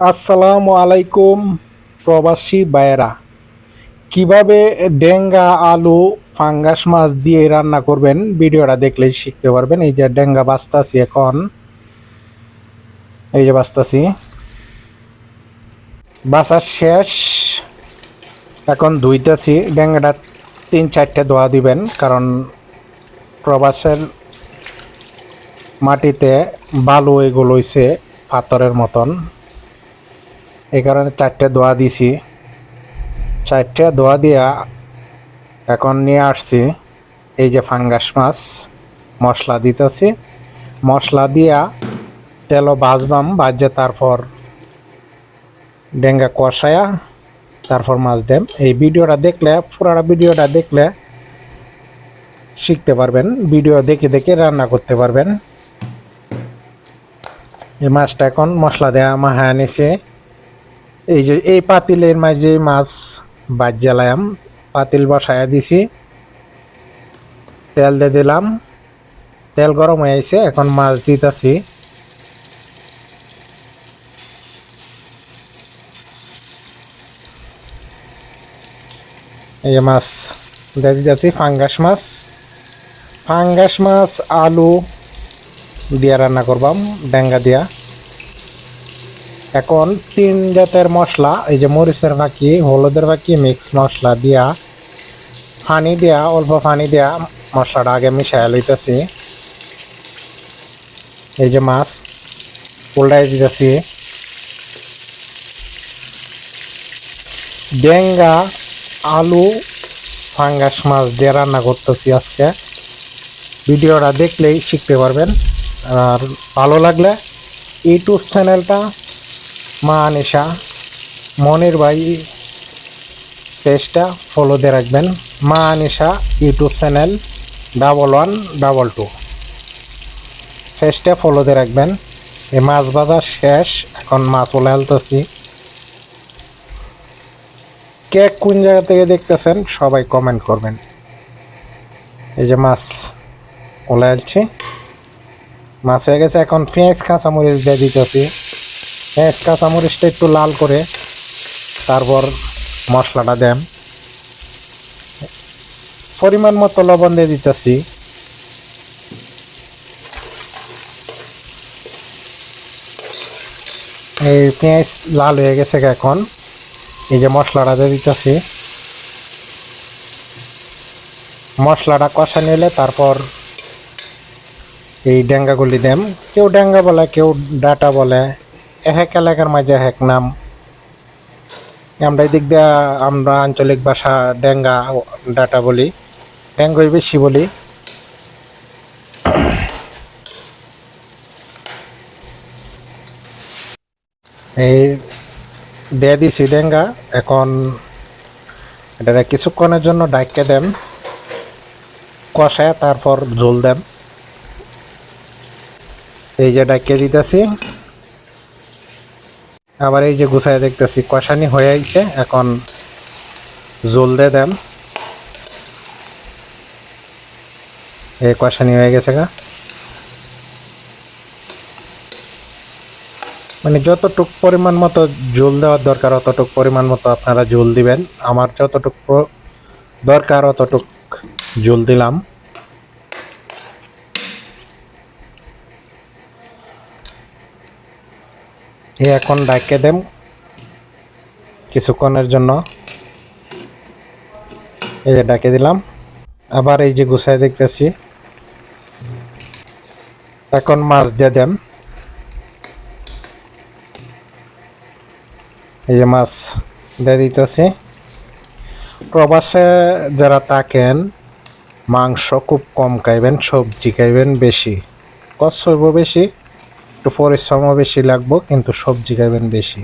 আসসালামু আলাইকুম প্রবাসী বায়রা কীভাবে ডেঙ্গা আলু, ফাঙ্গাস মাছ দিয়ে রান্না করবেন ভিডিওটা দেখলেই শিখতে পারবেন। এই যে ডেঙ্গা বাস্তাছি এখন। এই যে বাস্তাছি বাসার শেষ। এখন ধুইতেছি। ডেঙ্গাটা তিন চারটে ধোয়া দিবেন, কারণ প্রবাসের মাটিতে বালু এগুলো হইছে পাথরের মতন। এই কারণে চারটে দোয়া দিছি। চারটে দোয়া দিয়া এখন নিয়ে আসছি। এই যে ফাঙ্গাস মাছ, মশলা দিতেছি। মশলা দিয়া তেলও ভাজবাম ভাজে তারপর ডেঙ্গা কষায়া তারপর মাছ দেম এই ভিডিওটা দেখলে, পুরাটা ভিডিওটা দেখলে শিখতে পারবেন, ভিডিও দেখে দেখে রান্না করতে পারবেন। এই মাছটা এখন মশলা দেওয়া মাহায় নিছে। এই যে, এই পাতিলের মাঝে মাছ বাদ জ্বালাম পাতিল বসায়া দিছি। তেল দিয়ে দিলাম। তেল গরম হয়ে আইছে এখন মাছ দিতেছি। এই মাছ দিয়ে দিতেছি, ফাঙ্গাস মাছ। ফাঙ্গাস মাছ, আলু দিয়া রান্না করবাম, ডেঙ্গা দিয়া। এখন তিন জাতের মশলা, এই যে মরিচের ফাঁকি হলুদের ফাঁকি মিক্স মশলা দিয়া পানি দিয়া, অল্প পানি দিয়া মশলাটা আগে মিশাই লইতেছি। এই যে মাছ, উল্টাই দিতেছি। ডেঙ্গা, আলু, ফাঙ্গাস মাছ দিয়ে রান্না করতেছি আজকে। ভিডিওটা দেখলেই শিখতে পারবেন। আর ভালো লাগলে ইউটিউব চ্যানেলটা মা আনিশা মনির ভাই পেজটা ফলো দিয়ে রাখবেন। Maa Anisha YouTube channel double one double two পেজটা ফলো দিয়ে রাখবেন। এই মাছ বাজার শেষ, এখন মাছ ওলে আলতেছি। কে কোন জায়গা থেকে দেখতেছেন, সবাই কমেন্ট করবেন। এই যে মাছ ওলে আলছি। মাছ হয়ে গেছে, এখন পেঁয়াজ, কাঁচামরিচ দিয়ে দিতেছি। পেঁয়াজ কাঁচামরিচটা একটু লাল করে তারপর মশলাটা দেন। পরিমাণ মতো লবণ দিয়ে দিতেছি। এই পেঁয়াজ লাল হয়ে গেছে এখন। এই যে মশলাটা দিয়ে দিতেছি। মশলাটা কষা নিলে তারপর এই ডেঙ্গাগুলি দেম কেউ ডেঙ্গা বলে, কেউ ডাটা বলে। এক এলাকার মাঝে এক নাম। আমরা এদিক দিয়ে আমরা আঞ্চলিক ভাষা ডেঙ্গা ডাটা বলি, ডেঙ্গই বেশি বলি। এই দিয়ে দিছি ডেঙ্গা, এখন এটা কিছুক্ষণের জন্য ডাইকে দেন, কষায় তারপর ঝোল দেন। এই যে ডাইকে দিতেছি। আবার এই যে গুছায় দেখতেছি কষানি হয়ে আইছে, এখন জল দিয়ে দেন। এই কষানি হয়ে গেছে গা। মানে যতটুক পরিমাণ মতো জল দেওয়ার দরকার, অতটুক পরিমাণ মতো আপনারা জল দিবেন। আমার যতটুক দরকার, অতটুক জল দিলাম। এই এখন ডাকে দেম কিছুক্ষণের জন্য। এই যে ডাকে দিলাম। আবার এই যে গুছায় দেখতেছি। এখন মাছ দিয়ে দেন। এই যে মাছ দিয়ে দিতেছি। প্রবাসে যারা থাকেন, মাংস খুব কম খাইবেন, সবজি খাইবেন বেশি। কষ্ট বেশি। একটু পরিশ্রমও বেশি লাগবো, কিন্তু সবজি খাইবেন বেশি।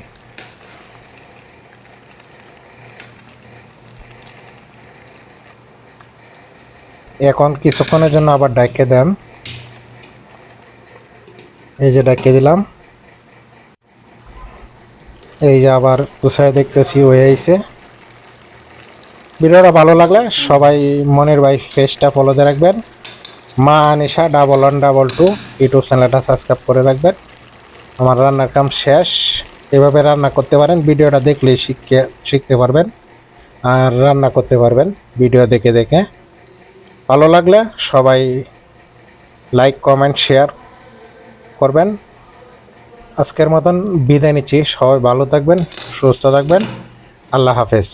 এখন কিছুক্ষণের জন্য আবার ডাকে দেন। এই যে ডাকে দিলাম। এই যে আবার তুষায় দেখতেছি হয়ে আইছে। ভিডিওটা ভালো লাগলে সবাই মনের ভাই ফেসটা ফলোতে রাখবেন। Maa Anisha double one double two YouTube চ্যানেলটা সাবস্ক্রাইব করে রাখবেন। আমার রান্নার কাম শেষ। এভাবে রান্না করতে পারেন, ভিডিওটা দেখলে শিখতে শিখতে পারবেন। আর রান্না করতে পারবেন, ভিডিও দেখে দেখে। ভালো লাগলে সবাই লাইক কমেন্ট শেয়ার করবেন। আজকের মতন বিদায় নিচ্ছি। সবাই ভালো থাকবেন, সুস্থ থাকবেন। আল্লাহ হাফেজ।